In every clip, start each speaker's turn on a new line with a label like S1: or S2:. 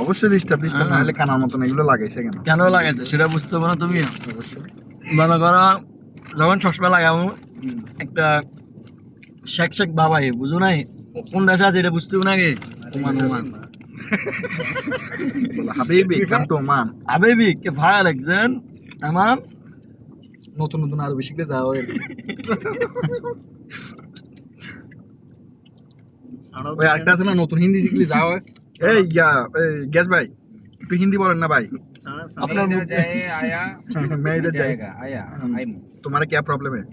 S1: অবশ্যই disturb disturb না
S2: হ্যাঁ।
S1: হলে কানার মতন এগুলো লাগাইছে কেন?
S2: কেন লাগাইছে? সেটা বুঝতে পারো তুমি?
S1: অবশ্যই।
S2: মনে করো যখন চশমা লাগাবো একটা শেখ শেখ বাবাই বুঝো নাই? কোন দেশে আছে এটা বুঝতে না গে ওমান ওমান।
S1: বলো হাবিবি কাম তো মান
S2: আবেবি কে ভাড়া লাগছেন তামাম।
S1: নতুন নতুন আরবি শিখতে যাও ওই আরেকটা আছে না নতুন হিন্দি শিখলে যাও এই ইয়া এই গ্যাস ভাই একটু হিন্দি বলেন না ভাই
S2: আপনার
S3: इधर
S2: मुख-
S3: जाए आया
S1: मैं इधर
S3: जाएगा आया
S1: हम्म।
S3: आई
S1: तुम्हारा क्या प्रॉब्लम है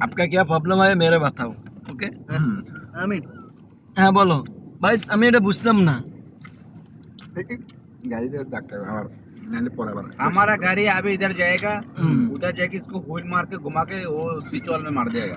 S2: आपका क्या प्रॉब्लम है मेरे बताओ ওকে
S1: আমি
S2: হ্যাঁ বলো ভাই আমি এটা বুঝতাম না
S1: গাড়িতে ডাক্তার আবার নাহলে পরে আবার
S3: हमारा गाड़ी अभी इधर जाएगा
S2: हम्म।
S3: उधर जाके इसको हुल मार के घुमा के वो बिचौल में मार देगा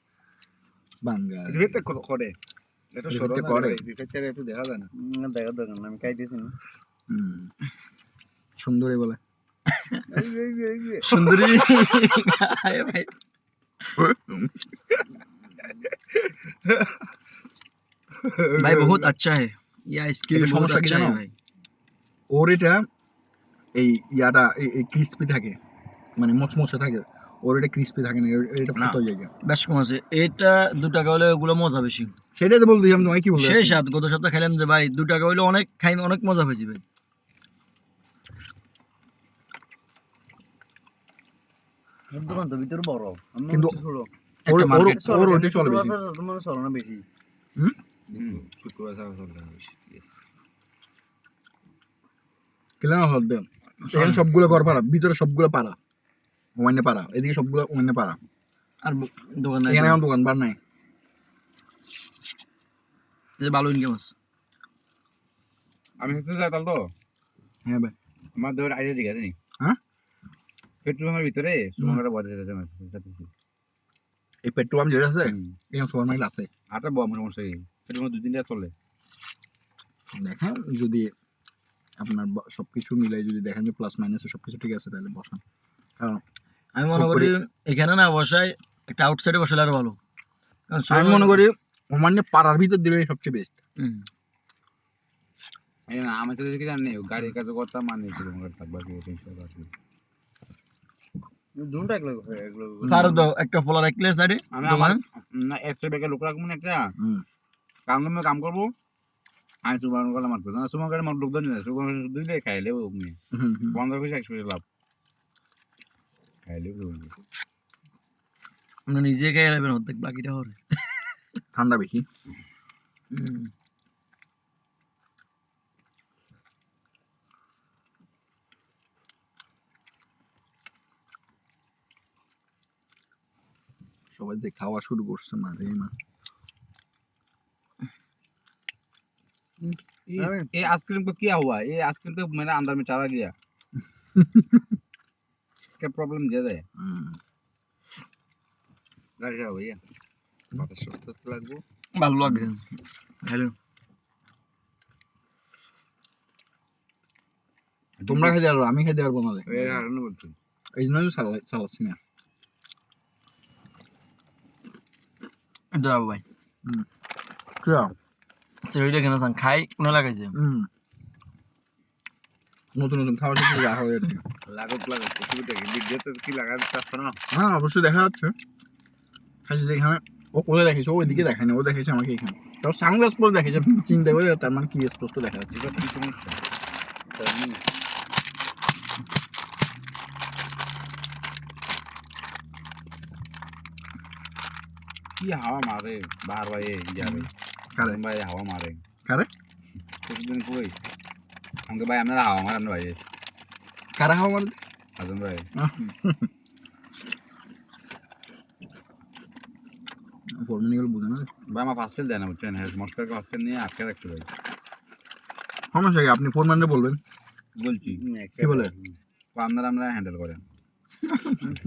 S4: করে।
S1: করে।
S4: দেখা যায় দেখা আমি কাই
S1: সুন্দরী বলে।
S2: সুন্দরী। ভাই বহুত আচ্ছা
S1: হ্যাঁ
S2: ইয়া
S1: সমস্যা কি
S2: আচ্ছা
S1: ওর এটা এই ইয়াটা এই ক্রিস্পি থাকে। মানে মচমচে থাকে। ওর এটা ক্রিস্পি থাকে না এটা ফুটো জায়গা
S2: বেশ কম আছে। এটা দু টাকা হলে ওগুলো মজা বেশি।
S1: সেটাই তো বলতেছি আমি তোমায় কি বলব?
S2: সেই সাত গত সপ্তাহে খাইলাম যে ভাই দু টাকা হইলে অনেক খাই অনেক মজা হয়েছে ভাই।
S4: দোকান তো ভিতরে বড়।
S1: কিন্তু ওর ওর ওর ওইটা চলে বেশি।
S4: তোমার চলো না বেশি?
S1: হুম?
S4: শুক্রবার ছাড়া চলে না বেশি
S1: কেন হল সবগুলো ঘর পাড়া ভিতরে সবগুলো পাড়া। ওমাইনে পাড়া এদিকে সবগুলো ওমাইনে পাড়া।
S2: আর দোকান নাই
S1: এখানে এখন দোকান বার নাই।
S2: এই যে ভালো ইনকাম আছে।
S3: আমি হচ্ছে যাই তাহলে তো।
S1: হ্যাঁ ভাই।
S3: আমার ধর আইডিয়া ঠিক আছে নি
S1: হ্যাঁ?
S3: পেট্রোল পাম্পের ভিতরে যেতে যাচ্ছে
S1: এই পেট্রোল পাম্প যেটা আছে এখানে সুপার মার্কেট আছে।
S3: আটা বড় কি পেট্রোল পাম্প চলে।
S1: দেখেন যদি আপনার ব- সবকিছু মিলাই যদি দেখেন যে প্লাস মাইনাস সবকিছু ঠিক আছে তাহলে বসান। কারণ
S2: আমি মনে করি এখানে না বসায় একটা আউটসাইডে বসালে আরও ভালো।
S1: আমি মনে করি ওমানে পাড়ার ভিতর দিলে সবচেয়ে বেস্ট
S2: হুম।
S3: এই না আমি তো দেখি জানি গাড়ির কাছে করতাম মানে থাকবে
S2: একটা ফলা রাখলে সাইডে
S3: আমি আমার না ব্যাগের লোক রাখব না একটা? কাম কাম করব? আমি লোক দিলে খাইলে একশো লাভ। খাইলে
S2: আমরা নিজে খেয়ে নেবেন অর্ধেক বাকিটা হবে
S1: ঠান্ডা বেশি
S2: হুম।
S1: সবাই যে খাওয়া শুরু করছে মারে মা
S3: ये आइसक्रीम को क्या हुआ ये आइसक्रीम तो मेरे अंदर में चला गया इसका प्रॉब्लम ज्यादा है
S1: হুম।
S3: गाड़ी चलाओ भैया बात सुस्त तो लगो
S2: ভালো লাগে হ্যালো
S1: তোমরা খেতে পারবো আমি খেতে পারবো না
S3: ये हारने बोलते
S1: এই জন্য তো চালা- চালাচ্ছি না
S2: যাবো ভাই
S1: কিয়া?
S2: সেটা কেন চান খাই কোনে লাগাইছে
S1: হুম। নতুন নতুন খাওয়া শিখতে যা হবে
S3: লাগত লাগত অসুবিধা কি কি লাগাতে চাচ্ছ না?
S1: হ্যাঁ অবশ্যই দেখা যাচ্ছে। হ্যাঁ, খালি এখানে ও কোথায় দেখেছে ও ওইদিকে দেখেনি ও দেখেছে আমাকে এখানে। তার সানগ্লাস পরে দেখেছে চিন্তা করে তার মানে কি স্পষ্ট দেখা যাচ্ছে।
S3: এটা কি সমস্যা কি হাওয়া মারে? বার বাইরে যাবে
S1: কারে?
S3: বাইরে হাওয়া মারে।
S1: কারে?
S3: সেদিন কই আমাকে ভাই আপনারা হাওয়া মারে ভাই।
S1: কারা খাওয়া মারবে
S3: আজম ভাই।
S1: ফোরম্যান এগুলো বুঝে না।
S3: ভাই আমার পার্সেল দেয় না বুঝছেন? হ্যাঁ, রাখতে ভাই
S1: সমস্যা কি? আপনি ফোরম্যানরে বলবেন।
S3: বলছি।
S1: কি বলে?
S3: আপনারা আমরা হ্যান্ডেল করেন।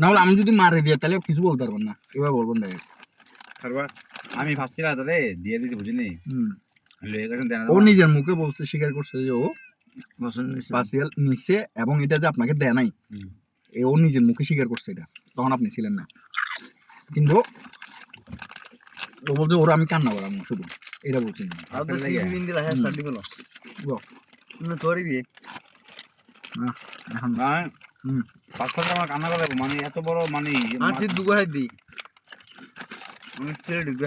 S1: না হলে আমি যদি মারে দিয়ে তাহলে কিছু বলতে পারবেন না। এবার বলবেন ডাইরেক্ট
S3: তারপর আমি ফার্স্ট তাহলে দিয়ে দিতে বুঝিনি
S1: হুম। ও নিজের মুখে বলছে স্বীকার করছে যে ও পার্সিয়াল নিচ্ছে এবং এটা যে আপনাকে দেয় নাই। ও নিজের মুখে স্বীকার করছে এটা। তখন আপনি ছিলেন না। কিন্তু ও বলছে ওরা আমি কান্না করাম শুধু। এটা বলছি
S4: হ্যাঁ
S1: এখন
S3: না।
S1: হুম।
S3: পাঁচ সাল আমার কান্না করে মানে এত বড় মানে
S4: আর তুই দুগো হাত দি আমি ছেড়ে ঢুকবে